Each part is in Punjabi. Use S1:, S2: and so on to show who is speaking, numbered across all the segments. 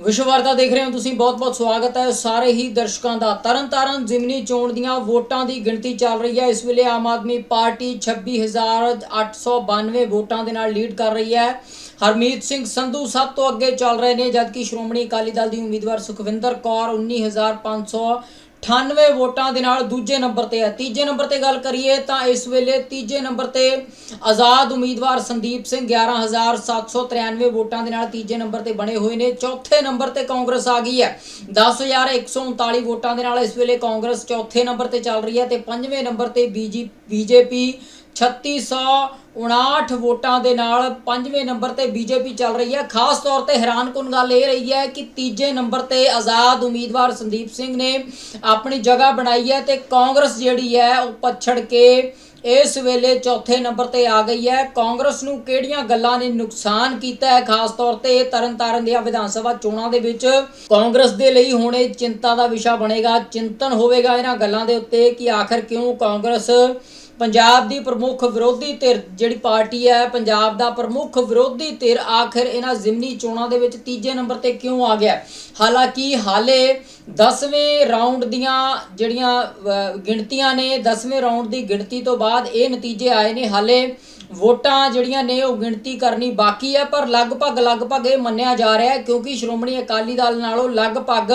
S1: ਵਿਸ਼ਵ ਵਾਰਤਾ ਦੇਖ ਰਹੇ ਹੋ ਤੁਸੀਂ ਬਹੁਤ-ਬਹੁਤ ਸਵਾਗਤ ਹੈ। ਸਾਰੇ ਹੀ ਦਰਸ਼ਕਾਂ ਦਾ ਤਰਨਤਾਰਨ ਜ਼ਿਮਨੀ ਚੋਣ ਦੀਆਂ ਵੋਟਾਂ ਦੀ ਗਿਣਤੀ ਚੱਲ ਰਹੀ ਹੈ। ਇਸ ਵੇਲੇ ਆਮ ਆਦਮੀ ਪਾਰਟੀ 26892 ਵੋਟਾਂ ਦੇ ਨਾਲ ਲੀਡ ਕਰ ਰਹੀ ਹੈ। ਹਰਮੀਤ ਸਿੰਘ ਸੰਧੂ ਸਭ ਤੋਂ ਅੱਗੇ ਚੱਲ ਰਹੇ ਨੇ, ਜਦਕਿ ਸ਼੍ਰੋਮਣੀ ਅਕਾਲੀ ਦਲ ਦੀ ਉਮੀਦਵਾਰ ਸੁਖਵਿੰਦਰ ਕੌਰ 19598 ਵੋਟਾਂ ਦੇ ਨਾਲ ਦੂਜੇ ਨੰਬਰ ਤੇ ਹੈ। ਤੀਜੇ ਨੰਬਰ ਤੇ ਗੱਲ ਕਰੀਏ ਤਾਂ ਇਸ ਵੇਲੇ ਤੀਜੇ ਨੰਬਰ ਤੇ ਆਜ਼ਾਦ ਉਮੀਦਵਾਰ ਸੰਦੀਪ ਸਿੰਘ 11793 ਵੋਟਾਂ ਦੇ ਨਾਲ ਤੀਜੇ ਨੰਬਰ ਤੇ ਬਣੇ ਹੋਏ ਨੇ। ਚੌਥੇ ਨੰਬਰ ਤੇ ਕਾਂਗਰਸ ਆ ਗਈ ਹੈ। 10139 ਵੋਟਾਂ ਦੇ ਨਾਲ ਇਸ ਵੇਲੇ ਕਾਂਗਰਸ ਚੌਥੇ ਨੰਬਰ ਤੇ ਚੱਲ ਰਹੀ ਹੈ ਤੇ ਪੰਜਵੇਂ ਨੰਬਰ ਤੇ ਬੀਜੀ ਬੀਜੇਪੀ 3659 ਵੋਟਾਂ ਦੇ ਨਾਲ ਪੰਜਵੇਂ ਨੰਬਰ ਤੇ ਬੀਜੇਪੀ ਚੱਲ ਰਹੀ ਹੈ। ਖਾਸ ਤੌਰ ਤੇ ਹੈਰਾਨਕੁਨ ਗੱਲ ਇਹ ਰਹੀ ਹੈ ਕਿ ਤੀਜੇ ਨੰਬਰ ਤੇ ਆਜ਼ਾਦ ਉਮੀਦਵਾਰ ਸੰਦੀਪ ਸਿੰਘ ਨੇ ਆਪਣੀ ਜਗ੍ਹਾ ਬਣਾਈ ਹੈ ਤੇ ਕਾਂਗਰਸ ਜਿਹੜੀ ਹੈ ਉਹ ਪਛੜ ਕੇ ਇਸ ਵੇਲੇ ਚੌਥੇ ਨੰਬਰ ਤੇ ਆ ਗਈ ਹੈ। ਕਾਂਗਰਸ ਨੂੰ ਕਿਹੜੀਆਂ ਗੱਲਾਂ ਨੇ ਨੁਕਸਾਨ ਕੀਤਾ ਹੈ? ਖਾਸ ਤੌਰ ਤੇ ਤਰਨਤਾਰਨ ਦੀਆਂ ਵਿਧਾਨ ਸਭਾ ਚੋਣਾਂ ਦੇ ਵਿੱਚ ਕਾਂਗਰਸ ਦੇ ਲਈ ਹੁਣ ਇਹ ਚਿੰਤਾ ਦਾ ਵਿਸ਼ਾ ਬਣੇਗਾ। ਚਿੰਤਨ ਹੋਵੇਗਾ ਇਹਨਾਂ ਗੱਲਾਂ ਦੇ ਉੱਤੇ ਕਿ ਆਖਰ ਕਿਉਂ ਕਾਂਗਰਸ ਪੰਜਾਬ ਦੀ ਪ੍ਰਮੁੱਖ ਵਿਰੋਧੀ ਧਿਰ ਜਿਹੜੀ ਪਾਰਟੀ ਹੈ, ਪੰਜਾਬ ਦਾ ਪ੍ਰਮੁੱਖ ਵਿਰੋਧੀ ਧਿਰ ਆਖਿਰ ਇਹਨਾਂ ਜ਼ਿਮਨੀ ਚੋਣਾਂ ਦੇ ਵਿੱਚ ਤੀਜੇ ਨੰਬਰ ਤੇ ਕਿਉਂ ਆ ਗਿਆ? ਹਾਲਾਂਕਿ ਹਾਲੇ 10ਵੇਂ ਰਾਉਂਡ ਦੀਆਂ ਜਿਹੜੀਆਂ ਗਿਣਤੀਆਂ ਨੇ 10ਵੇਂ ਰਾਉਂਡ ਦੀ ਗਿਣਤੀ ਤੋਂ ਬਾਅਦ ਇਹ ਨਤੀਜੇ ਆਏ ਨੇ। ਹਾਲੇ ਵੋਟਾਂ ਜਿਹੜੀਆਂ ਨੇ ਉਹ ਗਿਣਤੀ ਕਰਨੀ ਬਾਕੀ ਹੈ, ਪਰ ਲਗਭਗ ਲਗਭਗ ਇਹ ਮੰਨਿਆ ਜਾ ਰਿਹਾ ਹੈ ਕਿਉਂਕਿ ਸ਼੍ਰੋਮਣੀ ਅਕਾਲੀ ਦਲ ਨਾਲੋਂ ਲਗਭਗ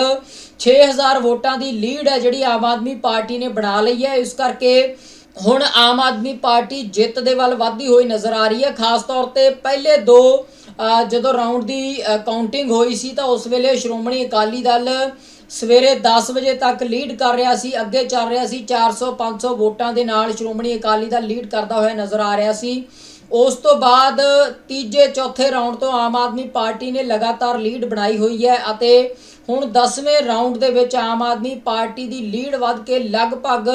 S1: 6000 ਵੋਟਾਂ ਦੀ ਲੀਡ ਹੈ ਜਿਹੜੀ ਆਮ ਆਦਮੀ ਪਾਰਟੀ ਨੇ ਬਣਾ ਲਈ ਹੈ। ਇਸ ਕਰਕੇ ਹੁਣ ਆਮ ਆਦਮੀ ਪਾਰਟੀ ਜਿੱਤ ਦੇ ਵੱਲ ਵਧਦੀ ਹੋਈ ਨਜ਼ਰ ਆ ਰਹੀ ਹੈ। ਖਾਸ ਤੌਰ ਤੇ ਪਹਿਲੇ ਦੋ ਜਦੋਂ ਰਾਉਂਡ ਦੀ ਕਾਊਂਟਿੰਗ ਹੋਈ ਸੀ ਤਾਂ ਉਸ ਵੇਲੇ ਸ਼੍ਰੋਮਣੀ ਅਕਾਲੀ ਦਲ ਸਵੇਰੇ 10 ਵਜੇ ਤੱਕ ਲੀਡ ਕਰ ਰਿਹਾ ਸੀ, ਅੱਗੇ ਚੱਲ ਰਿਹਾ ਸੀ। 400 500 ਵੋਟਾਂ ਦੇ ਨਾਲ ਸ਼੍ਰੋਮਣੀ ਅਕਾਲੀ ਦਲ ਲੀਡ ਕਰਦਾ ਹੋਇਆ ਨਜ਼ਰ ਆ ਰਿਹਾ ਸੀ। ਉਸ ਤੋਂ ਬਾਅਦ ਤੀਜੇ, ਚੌਥੇ ਰਾਉਂਡ ਤੋਂ ਆਮ ਆਦਮੀ ਪਾਰਟੀ ਨੇ ਲਗਾਤਾਰ ਲੀਡ ਬਣਾਈ ਹੋਈ ਹੈ ਅਤੇ ਹੁਣ 10ਵੇਂ ਰਾਉਂਡ ਦੇ ਵਿੱਚ ਆਮ ਆਦਮੀ ਪਾਰਟੀ ਦੀ ਲੀਡ ਵੱਧ ਕੇ ਲਗਭਗ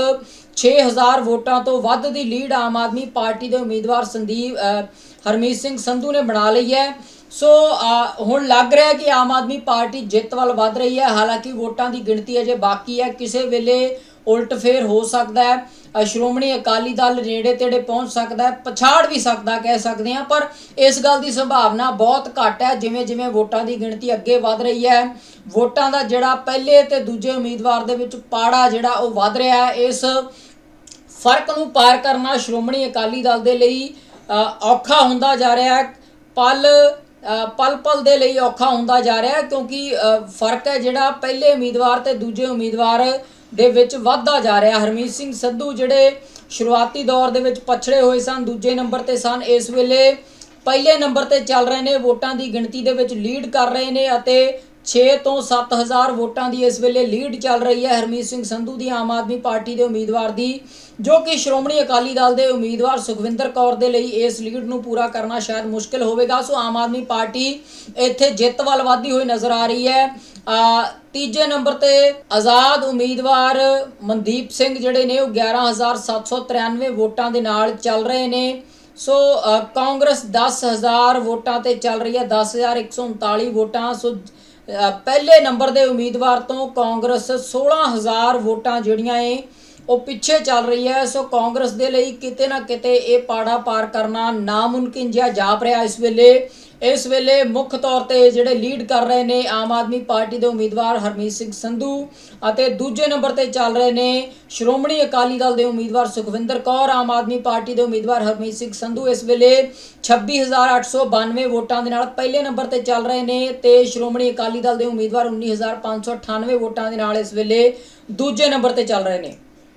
S1: 6000 ਵੋਟਾਂ ਤੋਂ ਵੱਧ ਦੀ ਲੀਡ ਆਮ ਆਦਮੀ ਪਾਰਟੀ ਦੇ ਉਮੀਦਵਾਰ ਸੰਦੀਪ ਹਰਮੀਤ ਸਿੰਘ ਸੰਧੂ ਨੇ ਬਣਾ ਲਈ ਹੈ। ਸੋ ਹੁਣ ਲੱਗ ਰਿਹਾ ਕਿ ਆਮ ਆਦਮੀ ਪਾਰਟੀ ਜਿੱਤ ਵੱਲ ਵੱਧ ਰਹੀ ਹੈ। ਹਾਲਾਂਕਿ ਵੋਟਾਂ ਦੀ ਗਿਣਤੀ ਅਜੇ ਬਾਕੀ ਹੈ। ਕਿਸੇ ਵੇਲੇ ਉਲਟ ਫੇਰ ਹੋ ਸਕਦਾ ਹੈ। ਸ਼੍ਰੋਮਣੀ ਅਕਾਲੀ ਦਲ ਨੇੜੇ ਤੇੜੇ ਪਹੁੰਚ ਸਕਦਾ ਹੈ। ਪਛਾੜ ਵੀ ਸਕਦਾ, ਕਹਿ ਸਕਦੇ ਹਾਂ, ਪਰ ਇਸ ਗੱਲ ਦੀ ਸੰਭਾਵਨਾ ਬਹੁਤ ਘੱਟ ਹੈ। ਜਿਵੇਂ ਜਿਵੇਂ ਵੋਟਾਂ ਦੀ ਗਿਣਤੀ ਅੱਗੇ ਵਧ ਰਹੀ ਹੈ, ਵੋਟਾਂ ਦਾ ਜਿਹੜਾ ਪਹਿਲੇ ਤੇ ਦੂਜੇ ਉਮੀਦਵਾਰ ਦੇ ਵਿੱਚ ਪਾੜਾ ਜਿਹੜਾ ਉਹ ਵਧ ਰਿਹਾ ਹੈ। ਇਸ ਫ਼ਰਕ ਨੂੰ ਪਾਰ ਕਰਨਾ ਸ਼੍ਰੋਮਣੀ ਅਕਾਲੀ ਦਲ ਦੇ ਲਈ ਔਖਾ ਹੁੰਦਾ ਜਾ ਰਿਹਾ ਹੈ। ਪਲ ਪਲ ਪਲ ਦੇ ਲਈ ਔਖਾ ਹੁੰਦਾ ਜਾ ਰਿਹਾ ਹੈ ਕਿਉਂਕਿ ਫ਼ਰਕ ਹੈ ਜਿਹੜਾ ਪਹਿਲੇ ਉਮੀਦਵਾਰ ਤੇ ਦੂਜੇ ਉਮੀਦਵਾਰ ਦੇ ਵਿੱਚ ਵੱਧਦਾ ਜਾ ਰਿਹਾ। ਹਰਮੀਤ ਸਿੰਘ ਸੰਧੂ ਜਿਹੜੇ ਸ਼ੁਰੂਆਤੀ ਦੌਰ ਦੇ ਵਿੱਚ ਪਛੜੇ ਹੋਏ ਸਨ, ਦੂਜੇ ਨੰਬਰ ਤੇ ਸਨ। ਇਸ ਵੇਲੇ ਪਹਿਲੇ ਨੰਬਰ ਤੇ ਚੱਲ ਰਹੇ ਨੇ, ਵੋਟਾਂ ਦੀ ਗਿਣਤੀ ਦੇ ਵਿੱਚ ਲੀਡ ਕਰ ਰਹੇ ਨੇ ਅਤੇ 6 ਤੋਂ 7000 ਵੋਟਾਂ ਦੀ ਇਸ ਵੇਲੇ ਲੀਡ ਚੱਲ ਰਹੀ ਹੈ ਹਰਮੀਤ ਸਿੰਘ ਸੰਧੂ ਦੀ ਆਮ ਆਦਮੀ ਪਾਰਟੀ ਦੇ ਉਮੀਦਵਾਰ ਦੀ ਜੋ ਕਿ ਸ਼੍ਰੋਮਣੀ ਅਕਾਲੀ ਦਲ ਦੇ ਉਮੀਦਵਾਰ ਸੁਖਵਿੰਦਰ ਕੌਰ ਦੇ ਲਈ ਇਸ ਲੀਡ ਨੂੰ ਪੂਰਾ ਕਰਨਾ ਸ਼ਾਇਦ ਮੁਸ਼ਕਲ ਹੋਵੇਗਾ। ਸੋ ਆਮ ਆਦਮੀ ਪਾਰਟੀ ਇੱਥੇ ਜਿੱਤ ਵੱਲ ਵਧਦੀ ਹੋਈ ਨਜ਼ਰ ਆ ਰਹੀ ਹੈ। ਤੀਜੇ ਨੰਬਰ ਤੇ ਆਜ਼ਾਦ ਉਮੀਦਵਾਰ ਮਨਦੀਪ ਸਿੰਘ ਜਿਹੜੇ ਨੇ ਉਹ 11793 ਵੋਟਾਂ ਦੇ ਨਾਲ ਚੱਲ ਰਹੇ ਨੇ। ਸੋ ਅ, ਕਾਂਗਰਸ 10000 ਵੋਟਾਂ ਤੇ ਚੱਲ ਰਹੀ ਹੈ 10139 ਵੋਟਾਂ। ਸੋ ਪਹਿਲੇ ਨੰਬਰ ਦੇ ਉਮੀਦਵਾਰ ਤੋਂ ਕਾਂਗਰਸ 16000 ਵੋਟਾਂ ਜਿਹੜੀਆਂ ਏ ਉਹ ਪਿੱਛੇ ਚੱਲ ਰਹੀ ਹੈ, ਸੋ ਕਾਂਗਰਸ ਦੇ ਲਈ ਕਿਤੇ ਨਾ ਕਿਤੇ ਇਹ ਪਾੜਾ ਪਾਰ ਕਰਨਾ ਨਾਮੁਮਕਿਨ ਜਿਹਾ ਜਾਪ ਰਿਹਾ ਇਸ ਵੇਲੇ। ਇਸ ਵੇਲੇ ਮੁੱਖ ਤੌਰ ਤੇ ਜਿਹੜੇ ਲੀਡ ਕਰ ਰਹੇ ਨੇ ਆਮ ਆਦਮੀ ਪਾਰਟੀ ਦੇ ਉਮੀਦਵਾਰ ਹਰਮੀਤ ਸਿੰਘ ਸੰਧੂ ਅਤੇ ਦੂਜੇ ਨੰਬਰ ਤੇ ਚੱਲ ਰਹੇ ਨੇ ਸ਼੍ਰੋਮਣੀ ਅਕਾਲੀ ਦਲ ਦੇ ਉਮੀਦਵਾਰ ਸੁਖਵਿੰਦਰ ਕੌਰ, ਆਮ ਆਦਮੀ ਪਾਰਟੀ ਦੇ ਉਮੀਦਵਾਰ ਹਰਮੀਤ ਸਿੰਘ ਸੰਧੂ ਇਸ ਵੇਲੇ 26892 ਵੋਟਾਂ ਦੇ ਨਾਲ ਪਹਿਲੇ ਨੰਬਰ ਤੇ ਚੱਲ ਰਹੇ ਨੇ ਤੇ ਸ਼੍ਰੋਮਣੀ ਅਕਾਲੀ ਦਲ ਦੇ ਉਮੀਦਵਾਰ 19598 ਵੋਟਾਂ ਦੇ ਨਾਲ ਇਸ ਵੇਲੇ ਦੂਜੇ ਨੰਬਰ ਤੇ ਚੱਲ ਰਹੇ ਨੇ।